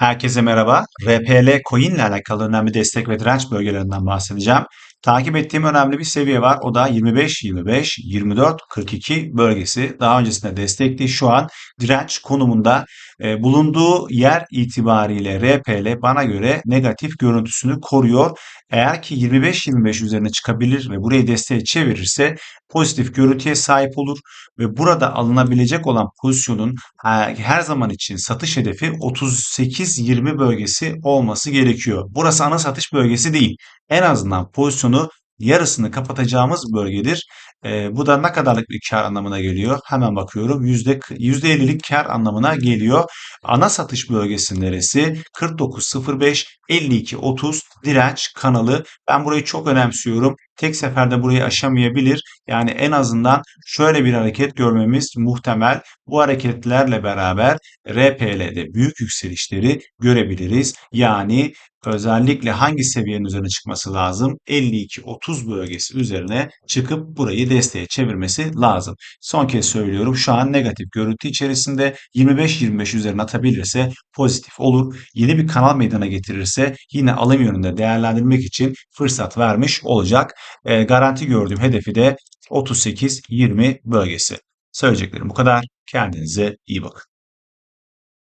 Herkese merhaba. RPL coin ile alakalı önemli destek ve direnç bölgelerinden bahsedeceğim. Takip ettiğim önemli bir seviye var. O da 25-25, 24-42 bölgesi. Daha öncesinde destekti. Şu an direnç konumunda e, bulunduğu yer itibariyle RPL bana göre negatif görüntüsünü koruyor. Eğer ki 25-25 üzerine çıkabilir ve burayı desteğe çevirirse pozitif görüntüye sahip olur ve burada alınabilecek olan pozisyonun e, her zaman için satış hedefi 38-20 bölgesi olması gerekiyor. Burası ana satış bölgesi değil. En azından pozisyonu yarısını kapatacağımız bölgedir. E, bu da ne kadarlık bir kar anlamına geliyor? Hemen bakıyorum. Yüzde, %50'lik kar anlamına geliyor. Ana satış bölgesi neresi? 49.05, 52.30 direnç kanalı. Ben burayı çok önemsiyorum. Tek seferde burayı aşamayabilir. Yani en azından şöyle bir hareket görmemiz muhtemel. Bu hareketlerle beraber RPL'de büyük yükselişleri görebiliriz. Yani özellikle hangi seviyenin üzerine çıkması lazım? 52-30 bölgesi üzerine çıkıp burayı desteğe çevirmesi lazım. Son kez söylüyorum şu an negatif görüntü içerisinde 25-25 üzerine atabilirse pozitif olur. Yeni bir kanal meydana getirirse yine alım yönünde değerlendirmek için fırsat vermiş olacak. E, garanti gördüğüm hedefi de 38-20 bölgesi. Söyleyeceklerim bu kadar. Kendinize iyi bakın.